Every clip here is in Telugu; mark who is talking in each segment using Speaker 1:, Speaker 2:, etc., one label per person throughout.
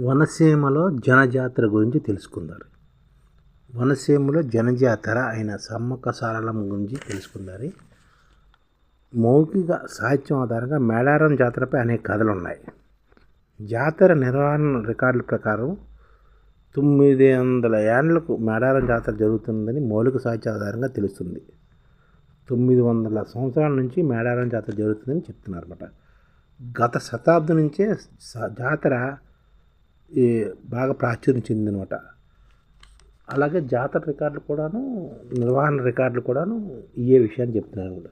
Speaker 1: వనసీమలో జనజాతర గురించి తెలుసుకుందారు. వనసీమలో జనజాతర అయిన సమ్మక్క సారలమ్మ గురించి తెలుసుకుందారు. మౌఖిక సాహిత్యం ఆధారంగా మేడారం జాతరపై అనేక కథలు ఉన్నాయి జాతర నిర్వహణ రికార్డుల ప్రకారం తొమ్మిది వందల ఏళ్ళకు మేడారం జాతర జరుగుతుందని మౌలిక సాహిత్య ఆధారంగా తెలుస్తుంది. తొమ్మిది వందల సంవత్సరాల నుంచి మేడారం జాతర జరుగుతుందని చెప్తున్నారు అనమాట గత శతాబ్దం నుంచే స- జాతర బాగా ప్రాచుర్యం చెందిందనమాట. అలాగే జాతర రికార్డులు కూడాను నిర్వహణ రికార్డులు కూడాను ఇయ్యే విషయాన్ని చెప్తున్నారు అనమాట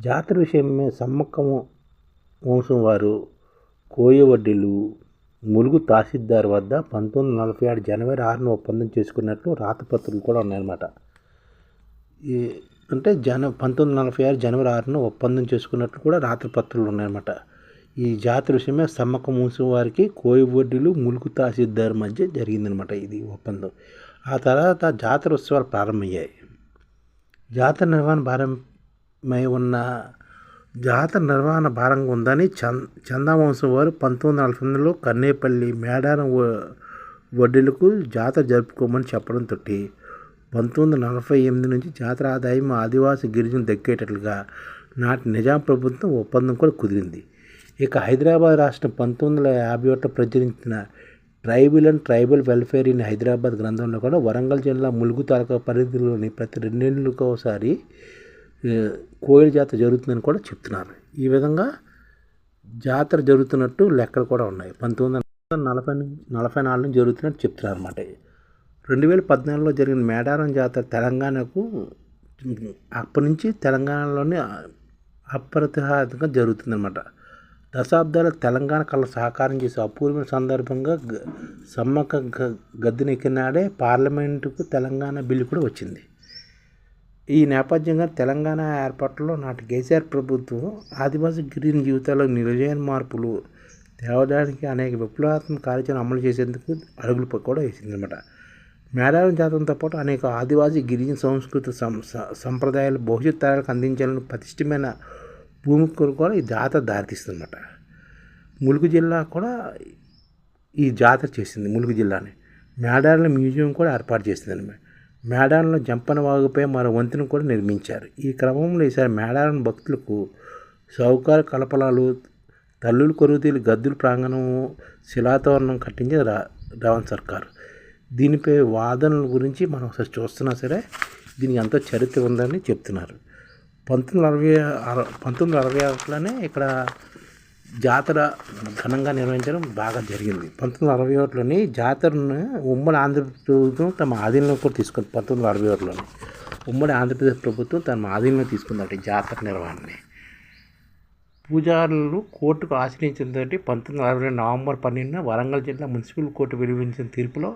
Speaker 1: జాతర విషయం సమ్మక్కము వంశం వారు కోయవడ్డీలు ములుగు తహసీల్దార్ వద్ద పంతొమ్మిది వందల నలభై ఆరు జనవరి ఆరున ఒప్పందం చేసుకున్నట్లు రాతపత్రులు కూడా ఉన్నాయన్నమాట. ఈ అంటే జన పంతొమ్మిది వందల నలభై ఆరు జనవరి ఆరున ఒప్పందం చేసుకున్నట్లు కూడా రాతపత్రులు ఉన్నాయన్నమాట. ఈ జాతర విషయమే సమ్మక్క మూసిన వారికి కోయబొడ్డులు ములుకు తహసీల్దార్ మధ్య జరిగిందనమాట ఇది ఒప్పందం. ఆ తర్వాత జాతర ఉత్సవాలు ప్రారంభమయ్యాయి. జాతర నిర్వహణ భారమై ఉన్న జాతర నిర్వహణ భారంగా ఉందని చంద చందావంశం వారు పంతొమ్మిది వందల నలభై కన్నేపల్లి మేడారం వడ్డీలకు జాతర జరుపుకోమని చెప్పడం తోటి పంతొమ్మిది వందల నలభై ఎనిమిది నుంచి జాతర ఆదాయం ఆదివాసీ గిరిజన దక్కేటట్లుగా నాటి నిజాం ప్రభుత్వం ఒప్పందం కూడా కుదిరింది. ఇక హైదరాబాద్ రాష్ట్రం పంతొమ్మిది వందల యాభై ఒకటి ప్రచురించిన tribal and tribal welfare in Hyderabad గ్రంథంలో కూడా వరంగల్ జిల్లా ములుగు తాలూకా పరిధిలోని ప్రతి రెండేళ్ళకి ఒకసారి కోయిల జాతర జరుగుతుందని కూడా చెప్తున్నారు. ఈ విధంగా జాతర జరుగుతున్నట్టు లెక్కలు కూడా ఉన్నాయి. పంతొమ్మిది వందల నలభై నలభై నాలుగు నుంచి జరుగుతున్నట్టు చెప్తున్నారు అనమాట రెండు వేల పద్నాలుగులో జరిగిన మేడారం జాతర తెలంగాణకు అప్పటి నుంచి తెలంగాణలోనే అప్రతిహాతంగా జరుగుతుందన్నమాట. దశాబ్దాల తెలంగాణ కళ సహకారం చేసే అపూర్వమైన సందర్భంగా సమ్మక్క గ గద్దెనెక్కినాడే పార్లమెంటుకు తెలంగాణ బిల్లు కూడా వచ్చింది. ఈ నేపథ్యంగా తెలంగాణ ఏర్పాటులో నాటి కేసీఆర్ ప్రభుత్వం ఆదివాసీ గిరిజన జీవితాల్లో నిరజన మార్పులు తేవడానికి అనేక విప్లవాత్మక కార్యాచరణ అమలు చేసేందుకు అడుగులు కూడా కూడా వేసిందన్నమాట. మేడారం జాతంతో పాటు అనేక ఆదివాసీ గిరిజన సంస్కృతి సం- సంప్రదాయాలు భవిష్యత్ తరాలకు అందించాలని పటిష్టమైన భూమికి కూడా ఈ జాతర దారితీస్తుందన్నమాట ములుగు జిల్లా కూడా ఈ జాతర చేసింది ములుగు జిల్లాని. మేడారంలో మ్యూజియం కూడా ఏర్పాటు చేసింది మేడారంలో జంపన వాగుపై మరో వంతెన కూడా నిర్మించారు. ఈ క్రమంలో ఈసారి మేడారం భక్తులకు సౌకర్య కలపలాలు తల్లులు కొరుతీలు గద్దుల ప్రాంగణం శిలాతోరణం కట్టించే రా రావణ్ సర్కారు. దీనిపై వాదనల గురించి మనం ఒకసారి చూస్తున్నా సరే దీనికి ఎంతో చరిత్ర ఉందని చెప్తున్నారు. పంతొమ్మిది అరవై పంతొమ్మిది అరవై ఒకటిలోనే ఇక్కడ జాతర ఘనంగా నిర్వహించడం బాగా జరిగింది. పంతొమ్మిది అరవై ఒకటిలోని జాతరను ఉమ్మడి ఆంధ్రప్రదేశ్ ప్రభుత్వం తమ ఆధీనంలో కూడా తీసుకుంది. పంతొమ్మిది అరవై ఒకటిలోని ఉమ్మడి ఆంధ్రప్రదేశ్ ప్రభుత్వం తమ ఆధీనంలో తీసుకుందట జాతర నిర్వహణని. పూజారులు కోర్టుకు ఆశ్రయించడంతో పంతొమ్మిది వందల అరవై నవంబర్ పన్నెండున వరంగల్ జిల్లా మున్సిపల్ కోర్టు వెలువరించిన తీర్పులో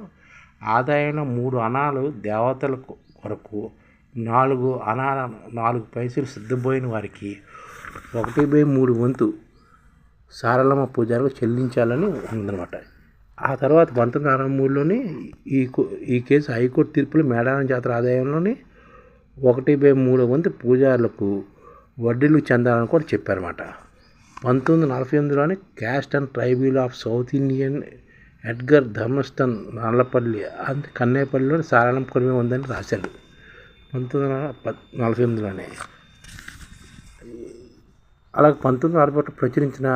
Speaker 1: ఆదాయంలో మూడు అనాలు దేవతల కొరకు నాలుగు అనాల నాలుగు పైసలు సిద్ధపోయిన వారికి ఒకటి బై మూడు వంతు సారలమ్మ పూజారికి చెల్లించాలని ఉందన్నమాట. ఆ తర్వాత పంతొమ్మిది అరవై మూడులోని ఈ కో- ఈ కేసు హైకోర్టు తీర్పులో మేడారం జాతర ఆదాయంలోని ఒకటి బై మూడు మంది పూజారులకు వడ్డీలు చెందాలని కూడా చెప్పారన్నమాట. పంతొమ్మిది నలభై ఎనిమిదిలోని caste and tribal of south Indian Edgar Thurston Nallapalli అంత కన్నేపల్లిలో సారాళం కొరమే ఉందని రాశాడు పంతొమ్మిది వందల పద్ నలభై ఎనిమిదిలోనే అలాగే పంతొమ్మిది నలభై ఒకటి ప్రచురించిన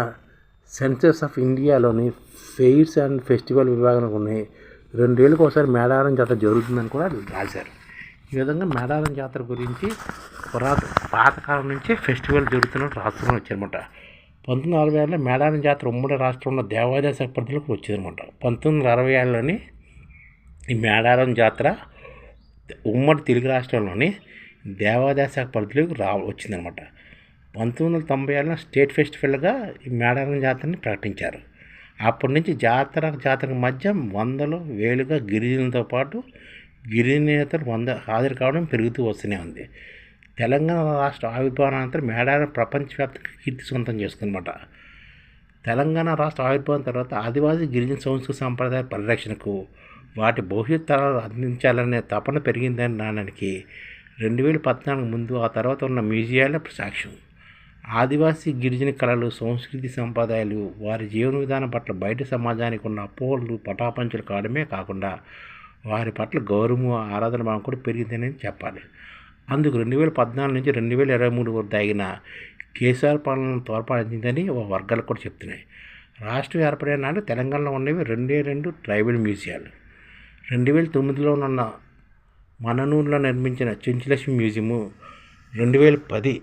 Speaker 1: సెన్సెస్ ఆఫ్ ఇండియాలోని ఫెయిర్స్ అండ్ ఫెస్టివల్ విభాగంలో ఉన్నాయి రెండేళ్ళకి ఒకసారి మేడారం జాతర జరుగుతుందని కూడా రాశారు. ఈ విధంగా మేడారం జాతర గురించి పురాత పాతకాలం నుంచి ఫెస్టివల్ జరుగుతున్నట్టు రాష్ట్రంలో వచ్చారనమాట పంతొమ్మిది అరవై ఆరులో మేడారం జాతర ఉమ్మడి రాష్ట్రంలో దేవాదాయ శాఖ పరిధిలోకి వచ్చిందన్నమాట. పంతొమ్మిది వందల అరవై ఏళ్ళలోని ఈ మేడారం జాతర ఉమ్మడి తెలుగు రాష్ట్రంలోని దేవాదాయ శాఖ పరిధిలోకి రా వచ్చిందనమాట పంతొమ్మిది వందల తొంభై ఏడులో స్టేట్ ఫెస్టివల్గా ఈ మేడారం జాతరని ప్రకటించారు. అప్పటి నుంచి జాతర జాతరకు మధ్య వందలు వేలుగా గిరిజనులతో పాటు గిరిజనేతలు వంద హాజరు కావడం పెరుగుతూ వస్తూనే ఉంది. తెలంగాణ రాష్ట్ర ఆవిర్భావానంతరం మేడారం ప్రపంచవ్యాప్తంగా కీర్తి సొంతం చేసుకుందన్నమాట. తెలంగాణ రాష్ట్ర ఆవిర్భావం తర్వాత ఆదివాసీ గిరిజన సంస్కృతి సంప్రదాయ పరిరక్షణకు వాటి భవిష్యత్ తరాలు అందించాలనే తపన పెరిగిందని నానానికి రెండు వేల పద్నాలుగు ముందు ఆ తర్వాత ఉన్న మ్యూజియాలే సాక్ష్యం. ఆదివాసీ గిరిజన కళలు సంస్కృతి సంప్రదాయాలు వారి జీవన విధానం పట్ల బయట సమాజానికి ఉన్న అపోహలు పటాపంచలు కావడమే కాకుండా వారి పట్ల గౌరవము ఆరాధన భావం కూడా పెరిగిందని చెప్పాలి. అందుకు రెండు వేల పద్నాలుగు నుంచి రెండు వేల ఇరవై మూడు వరకు దాగిన కేసీఆర్ పాలన తోడ్పడిందని ఓ వర్గాలు కూడా చెప్తున్నాయి. రాష్ట్రం ఏర్పడిన నాడు తెలంగాణలో ఉన్నవి రెండే రెండు ట్రైబల్ మ్యూజియాలు. రెండు వేల తొమ్మిదిలో ఉన్న మననూరులో నిర్మించిన చెంచులక్ష్మి మ్యూజియము రెండు వేల పది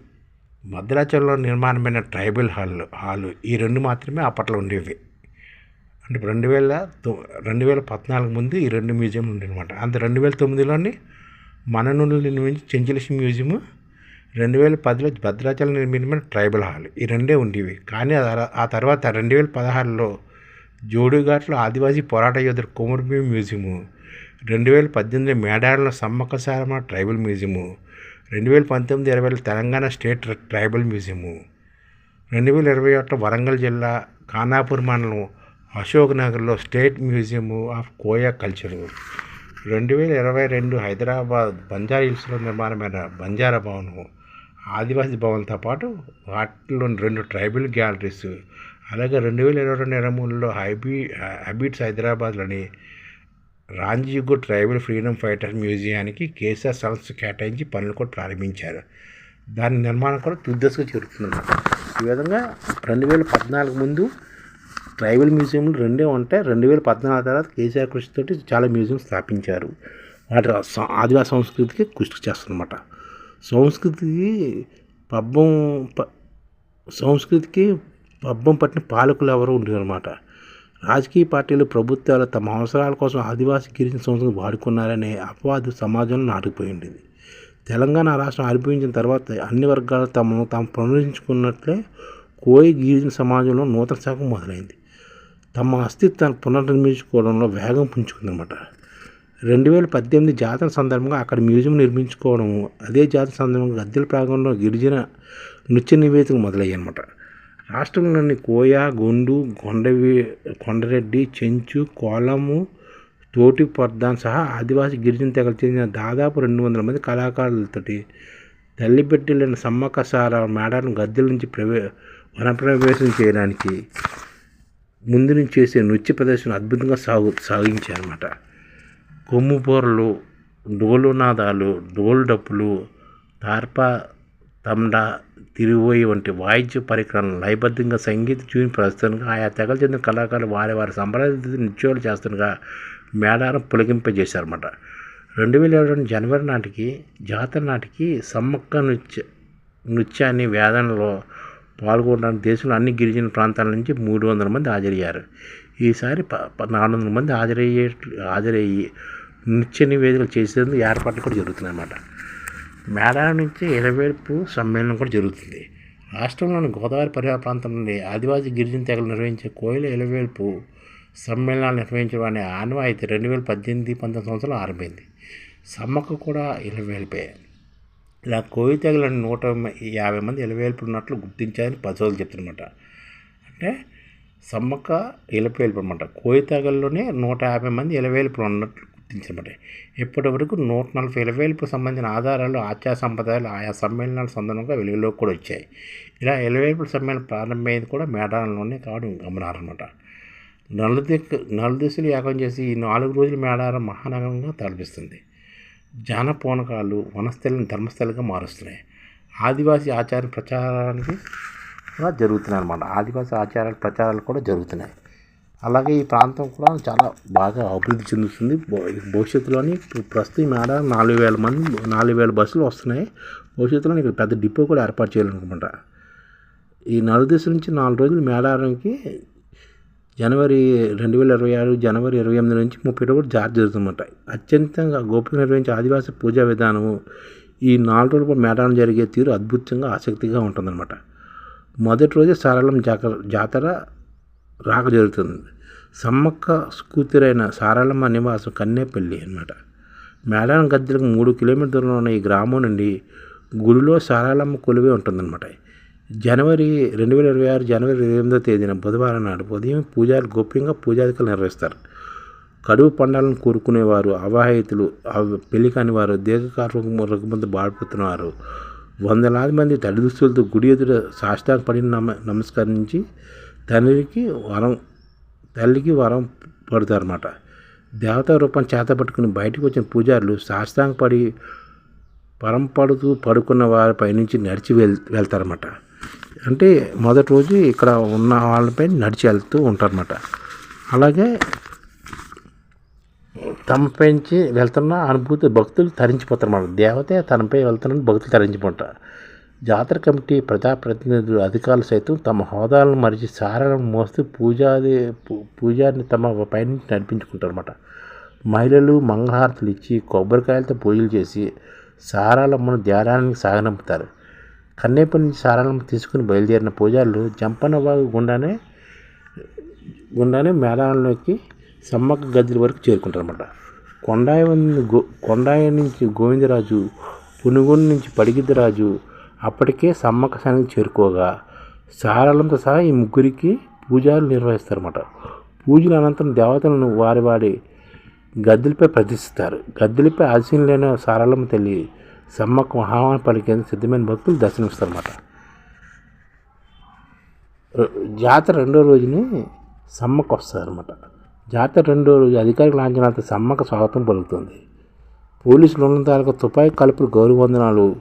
Speaker 1: భద్రాచలంలో నిర్మాణమైన ట్రైబల్ హాల్ హాలు ఈ రెండు మాత్రమే అప్పట్లో ఉండేవి. అంటే రెండు వేల తొ రెండు వేల పద్నాలుగు ముందు ఈ రెండు మ్యూజియం ఉండేనమాట. అంత రెండు వేల తొమ్మిదిలోని మననూను నిర్మించి చెంచులక్ష్మి మ్యూజియము రెండు వేల పదిలో భద్రాచలం నిర్మించిన ట్రైబల్ హాల్ ఈ రెండే ఉండేవి. కానీ ఆ తర్వాత రెండు వేల పదహారులో జోడుఘాట్లో ఆదివాసీ పోరాట యోధుడు కొమరభీం మ్యూజియము రెండు వేల పద్దెనిమిది మేడారంలో సమ్మక్క సారమ్మ ట్రైబల్ మ్యూజియము రెండు వేల పంతొమ్మిది ఇరవైలో తెలంగాణ స్టేట్ ట్రైబల్ మ్యూజియము. రెండు వేల ఇరవై ఒకటి వరంగల్ జిల్లా ఖానాపూర్ మండలం అశోక్ నగర్లో state museum of Koya culture. రెండు వేల ఇరవై రెండు హైదరాబాద్ బంజారా హిల్స్లో నిర్మాణమైన బంజారా భవనం ఆదివాసీ భవన్తో పాటు వాటిలోని రెండు ట్రైబల్ గ్యాలరీస్ అలాగే రెండు వేల ఇరవై రెండు ఇరవై మూడులో హైబీ హ్యాబిట్స్ హైదరాబాద్లోని రాంజీగు ట్రైబల్ ఫ్రీడమ్ ఫైటర్ మ్యూజియానికి కేసీఆర్ సంస్థ కేటాయించి పనులు కూడా ప్రారంభించారు. దాని నిర్మాణం కూడా తుదశకు జరుగుతుందన్నమాట. ఈ విధంగా రెండు వేల పద్నాలుగు ముందు ట్రైబల్ మ్యూజియంలు రెండే ఉంటాయి. రెండు వేల పద్నాలుగు తర్వాత కేసీఆర్ కృషితోటి చాలా మ్యూజియం స్థాపించారు. వాటి ఆదివాస సంస్కృతికి కృషి చేస్తారన్నమాట సంస్కృతికి పబ్బం ప సంస్కృతికి పబ్బం పట్టిన పాలకులు ఎవరు ఉండరన్నమాట. రాజకీయ పార్టీలు ప్రభుత్వాలు తమ అవసరాల కోసం ఆదివాసీ గిరిజన సంస్థను వాడుకున్నారనే అపవాదు సమాజంలో నాటుకుపోయింది. తెలంగాణ రాష్ట్రం ఆవిర్భవించిన తర్వాత అన్ని వర్గాలు తమను తాము పునరుద్ధరించుకున్నట్లే కోయి గిరిజన సమాజంలో నూతన శాఖం మొదలైంది. తమ అస్తిత్వాన్ని పునర్నిర్మించుకోవడంలో వేగం పుంజుకుందన్నమాట. రెండు వేల పద్దెనిమిది జాతర సందర్భంగా అక్కడ మ్యూజియం నిర్మించుకోవడం అదే జాతర సందర్భంగా గద్దెల ప్రాంగంలో గిరిజన నృత్య నివేదిక మొదలయ్యాయన్నమాట. రాష్ట్రంలోని కోయ గొండు కొండవి కొండరెడ్డి చెంచు కోలము తోటి పొర్దాన్ సహా ఆదివాసీ గిరిజన తెగలు చెందిన దాదాపు రెండు వందల మంది కళాకారులతోటి తల్లిబిడ్డలైన సమ్మక్క సార గద్దెల నుంచి ప్రవే వనప్రవేశం చేయడానికి ముందు నుంచి చేసే నృత్య ప్రదర్శన అద్భుతంగా సాగు సాగించారన్నమాట. కొమ్ము బోర్లు డోలు నాదాలు డోలు డప్పులు తార్పా తమ్డా తిరువోయి వంటి వాయిద్య పరికరాలను లయబద్ధంగా సంగీత చూని ప్రస్తుతంగా ఆయా తెగలు చెందిన కళాకారులు వారి వారి సంప్రదాయ నృత్యాలు చేస్తుండగా మేడారం పులకింపజేశారన్నమాట. రెండు వేల ఇరవై రెండు జనవరి నాటికి జాతర నాటికి సమ్మక్క నృత్య నృత్యాన్ని వేదనలో పాల్గొనడానికి దేశంలో అన్ని గిరిజన ప్రాంతాల నుంచి మూడు వందల మంది హాజరయ్యారు. ఈసారి ప నాలుగు వందల మంది హాజరయ్యే హాజరయ్యి నృత్య నివేదికలు చేసేందుకు ఏర్పాట్లు కూడా జరుగుతున్నాయి అన్నమాట మేడారం నుంచి ఇలవేల్పు సమ్మేళనం కూడా జరుగుతుంది. రాష్ట్రంలోని గోదావరి పరిహార ప్రాంతం నుండి ఆదివాసీ గిరిజన తెగలు నిర్వహించే కోయిల ఇలవేల్పు సమ్మేళనాలు నిర్వహించడం అనే ఆనవాయితీ రెండు వేల పద్దెనిమిది పంతొమ్మిది సంవత్సరాలు ఆరంభమైంది. సమ్మక్క కూడా ఇలవేల్పే ఇలా కోయి తెగలని నూట యాభై మంది ఇలవేల్పులు ఉన్నట్లు గుర్తించారని పరిశోధనలు చెప్తున్నమాట. అంటే సమ్మక్క ఇలవేల్పు అనమాట కోయి తెగల్లోనే నూట యాభై మంది ఇలవేల్పులు ఉన్నట్లు గుర్తించబడ్డాయి. ఇప్పటి వరకు నూట నలభై ఇలవేల్పు సంబంధించిన ఆధారాలు ఆచార సంప్రదాయాలు ఆయా సమ్మేళనాల సందర్భంగా వెలుగులోకి కూడా వచ్చాయి. ఇలా ఇలవేల్పుల సమ్మేళనం ప్రారంభమైంది కూడా మేడారంలోనే కావడం గమనారన్నమాట నలుదిక్కు నలుదిశలు యాగం చేసి ఈ నాలుగు రోజులు మేడారం మహానగరంగా తలపిస్తుంది. జానపూనకాలు వనస్థలిని ధర్మస్థలిగా మారుస్తున్నాయి. ఆదివాసీ ఆచార ప్రచారానికి కూడా జరుగుతున్నాయి అన్నమాట ఆదివాసీ ఆచారాల ప్రచారాలు కూడా జరుగుతున్నాయి. అలాగే ఈ ప్రాంతం కూడా చాలా బాగా అభివృద్ధి చెందుతుంది. భవిష్యత్తులోని ప్రస్తుతం మేడ నాలుగు వేల మంది నాలుగు వేల బస్సులు వస్తున్నాయి. భవిష్యత్తులో ఇక్కడ పెద్ద డిపో కూడా ఏర్పాటు చేయాలనుకుంటా ఈ నలుదిశ నుంచి నాలుగు రోజులు మేడారంకి జనవరి రెండు వేల ఇరవై ఆరు జనవరి ఇరవై ఎనిమిది నుంచి ముప్పై ఒకటి జారీ జరుగుతుందన్నమాట. అత్యంతంగా గోపిక నిర్వహించే ఆదివాసీ పూజా విధానము ఈ నాలుగు రోజుల మేడారం జరిగే తీరు అద్భుతంగా ఆసక్తిగా ఉంటుందన్నమాట. మొదటి రోజే సారళం జాతర జాతర రాక జరుగుతుంది. సమ్మక్క కూతురైన సారళమ్మ నివాసం కన్నేపల్లి అన్నమాట. మేడారం గద్దెలకు మూడు కిలోమీటర్ దూరంలో ఉన్న ఈ గ్రామం నుండి గుడిలో సారాలమ్మ కొలువే ఉంటుందన్నమాట. జనవరి రెండు వేల ఇరవై ఆరు జనవరి ఇరవై ఎనిమిదో తేదీన బుధవారం నాడు ఉదయం పూజారి గోప్యంగా పూజాదికలు నిర్వహిస్తారు. కడుపు పండాలను కోరుకునేవారు అవాహితులు పెళ్ళి కాని వారు దీర్ఘకాల రుగ్మత బాడిపోతున్నవారు వందలాది మంది తల్లి దుస్తులతో గుడి ఎదుట సాష్టాంగ పడిన నమ నమస్కరించి తండ్రికి వరం తల్లికి వరం పడతారన్నమాట. దేవతా రూపం చేత పట్టుకుని బయటకు వచ్చిన పూజారులు సాష్టాంగ పడి పరంపడుతూ పడుకున్న వారిపై నుంచి నడిచి వెల్ వెళ్తారన్నమాట. అంటే మొదటి రోజు ఇక్కడ ఉన్న వాళ్ళపై నడిచి వెళ్తూ ఉంటారన్నమాట. అలాగే తమపైంచి వెళ్తున్న అనుభూతి భక్తులు తరించిపోతారు అన్నమాట దేవతే తనపై వెళ్తున్న భక్తులు తరించిపోతారు. జాతర కమిటీ ప్రజాప్రతినిధులు అధికారులు సైతం తమ హోదాలను మరిచి సారాలను మోస్తూ పూజాది పూ- పూజారిని తమ పైనుంచి నడిపించుకుంటారన్నమాట. మహిళలు మంగళహారతులు ఇచ్చి కొబ్బరికాయలతో పూజలు చేసి సారాలమ్మను ధ్యానానికి సాగనంపుతారు. కన్నేపల్లి నుంచి సారాలమ్మ తీసుకుని బయలుదేరిన పూజారులు జంపన్న వాగు గుండానే గుండానే మేళాలలోకి సమ్మక్క గదిల వరకు చేరుకుంటారన్నమాట. కొండాయి గో కొండాయి నుంచి గోవిందరాజు పునుగొండ నుంచి పడిగిద్దరాజు అప్పటికే సమ్మక్క శనికి చేరుకోగా సారాలంతో సహా ఈ ముగ్గురికి పూజలు నిర్వహిస్తారన్నమాట. పూజల అనంతరం దేవతలను వారి వారి గద్దెలపై ప్రదర్శిస్తారు గద్దెలపై ఆశీనులైన సారాలమ్మ తల్లి సమ్మక్క మహావాణి పలికేందుకు సిద్ధమైన భక్తులు దర్శనమిస్తారన్నమాట. జాతర రెండో రోజుని సమ్మక్క వస్తారన్నమాట. జాతర రెండో రోజు అధికారిక లాంఛనాలతో సమ్మక్క స్వాగతం పలుకుతుంది. పోలీసులు ఉన్నంత తాలూకా కలుపులు గౌరవ వందనాలు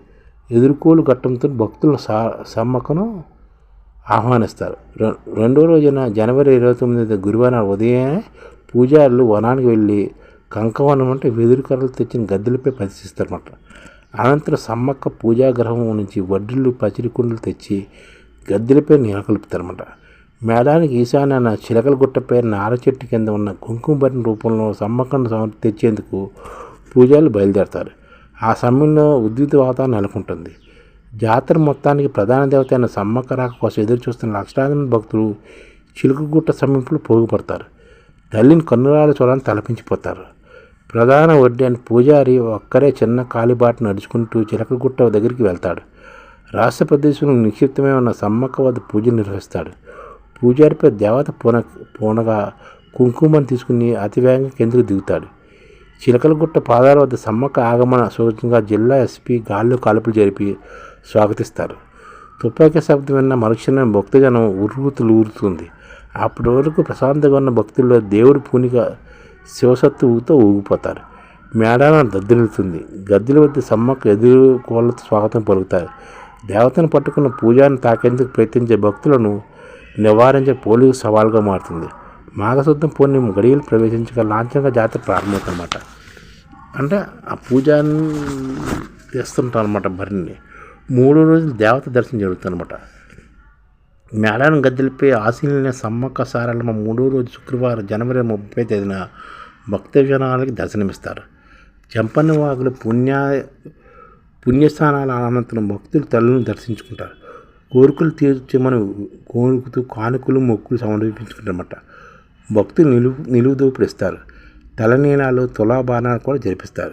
Speaker 1: ఎదుర్కోలు ఘట్టంతో భక్తుల సా సమ్మక్కను ఆహ్వానిస్తారు. రెండో రోజున జనవరి ఇరవై తొమ్మిది గురువారం ఉదయమే పూజారులు వనానికి వెళ్ళి కంకవనం అంటే వెదురు కర్రలు తెచ్చిన గద్దెలపై పరిశీలిస్తారన్నమాట అనంతరం సమ్మక్క పూజాగ్రహం నుంచి వడ్డిళ్ళు పచిరికుండలు తెచ్చి గద్దెలపై నెలకొల్పుతారన్నమాట. మేడానికి ఈశాన్యాన చిలకల గుట్టపై నార చెట్టు కింద ఉన్న కుంకుమ రూపంలో సమ్మక్కను తెచ్చేందుకు పూజలు బయలుదేరతారు. ఆ సమయంలో ఉద్విత వాతావరణం నెలకొంటుంది. జాతర మొత్తానికి ప్రధాన దేవత అయిన సమ్మక్క రాక కోసం ఎదురు చూస్తున్న లక్షలాది మంది భక్తులు చిలుకగుట్ట సమీపంలో పోగుపడతారు తల్లిని కన్నురాల చూడాలని తలపించిపోతారు. ప్రధాన వడ్డీ అని పూజారి ఒక్కరే చిన్న కాలిబాట నడుచుకుంటూ చిలకగుట్ట దగ్గరికి వెళ్తాడు. రాష్ట్ర ప్రదేశంలో నిక్షిప్తమై ఉన్న సమ్మక్క వద్ద పూజ నిర్వహిస్తాడు. పూజారిపై దేవత పూన పూనగా కుంకుమని తీసుకుని అతివేగంగా కిందకు దిగుతాడు. చిలకలగుట్ట పాదాల వద్ద సమ్మక్క ఆగమన సూచనగా జిల్లా ఎస్పీ గాల్లో కాల్పులు జరిపి స్వాగతిస్తారు. తుపాకీ శబ్దం విన్న మరుక్షణం భక్తజనం ఉరుతులు ఊరుతుంది అప్పటి వరకు ప్రశాంతంగా ఉన్న భక్తుల్లో దేవుడి పూనిక శివసత్తువుతో ఊగిపోతారు. మేడాన దద్దరిల్లుతుంది గద్దెల వద్ద సమ్మక్క ఎదురు కోళ్ళతో స్వాగతం పలుకుతారు. దేవతను పట్టుకున్న పూజాన్ని తాకేందుకు ప్రయత్నించే భక్తులను నివారించే పోలీసు సవాల్గా మారుతుంది. మాఘశుద్ధం పూర్ణిమ గడియలు ప్రవేశించగా లాంఛనంగా జాతర ప్రారంభమవుతుందన్నమాట. అంటే ఆ పూజ చేస్తుంటాం అనమాట భరిని మూడో రోజులు దేవత దర్శనం జరుగుతుందన్నమాట. మేడాను గద్దెలపై ఆశీలైన సమ్మక్క సారలమ్మ మూడో రోజు శుక్రవారం జనవరి ముప్పై తేదీన భక్తజనాలకి దర్శనమిస్తారు. చెంపన్న వాగులు పుణ్య పుణ్యస్థానాల అనంతరం భక్తులు తల్లిని దర్శించుకుంటారు. కోరికలు తీర్చమని కోరుకుతూ కానుకలు మొక్కులు సమర్పించుకుంటారన్నమాట. భక్తులు నిలువు నిలువుదోపుడు తలనీనాలు తలనీలాలు కూడా జరిపిస్తారు.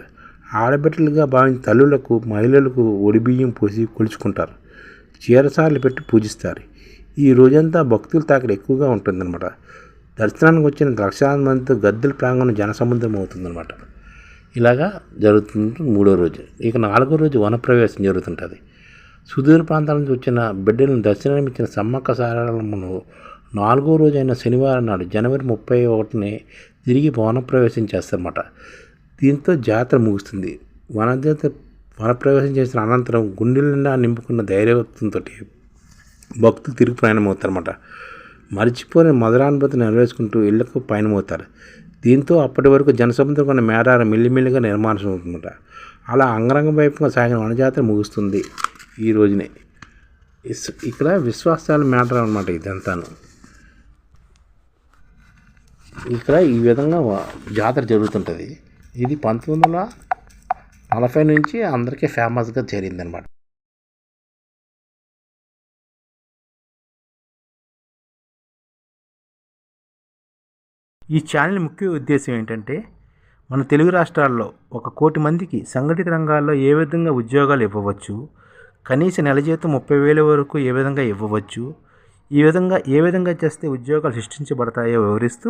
Speaker 1: ఆడబిడ్డలుగా భావించిన తల్లులకు మహిళలకు ఒడిబియ్యం పోసి కొలుచుకుంటారు. చీరసార్లు పెట్టి పూజిస్తారు. ఈ రోజంతా భక్తుల తాకిడి ఎక్కువగా ఉంటుందన్నమాట. దర్శనానికి వచ్చిన లక్షలాది మందితో గద్దెల ప్రాంగణం జనసముద్రం అవుతుందన్నమాట. ఇలాగా జరుగుతుంది మూడో రోజు. ఇక నాలుగో రోజు వనప్రవేశం జరుగుతుంటుంది. సుదూర ప్రాంతాల నుంచి వచ్చిన బిడ్డలను దర్శనమిచ్చిన సమ్మక్క సారమ్మను నాలుగో రోజు అయిన శనివారం నాడు జనవరి ముప్పై ఒకటిని తిరిగి వనప్రవేశం చేస్తారన్నమాట. దీంతో జాతర ముగుస్తుంది. వనదేవత వనప్రవేశం చేసిన అనంతరం గుండెల నిండా నింపుకున్న ధైర్యవంతంతో భక్తులు తిరిగి ప్రయాణమవుతారన్నమాట. మర్చిపోయిన మధురానుభూతిని నెరవేర్చుకుంటూ ఇళ్ళకు పయనమవుతారు. దీంతో అప్పటి వరకు జనసముద్రం ఉన్న మేడార మిల్లిమిల్లిగా నిర్మాణం అవుతుందన్నమాట అలా అంగరంగ వైపుగా సాగిన వనజాతర ముగుస్తుంది ఈ రోజునే. ఇక్కడ విశ్వాసాల మేడారం అనమాట ఇదంతాను. ఇక్కడ ఈ విధంగా జాతర జరుగుతుంటుంది. ఇది పంతొమ్మిది వందల నలభై నుంచి అందరికీ ఫేమస్గా చేరిందనమాట
Speaker 2: ఈ ఛానల్ ముఖ్య ఉద్దేశం ఏంటంటే మన తెలుగు రాష్ట్రాల్లో ఒక కోటి మందికి సంఘటిత రంగాల్లో ఏ విధంగా ఉద్యోగాలు ఇవ్వవచ్చు కనీస నెల జీతం ముప్పై వేల వరకు ఏ విధంగా ఇవ్వవచ్చు ఈ విధంగా ఏ విధంగా చేస్తే ఉద్యోగాలు సృష్టించబడతాయో వివరిస్తూ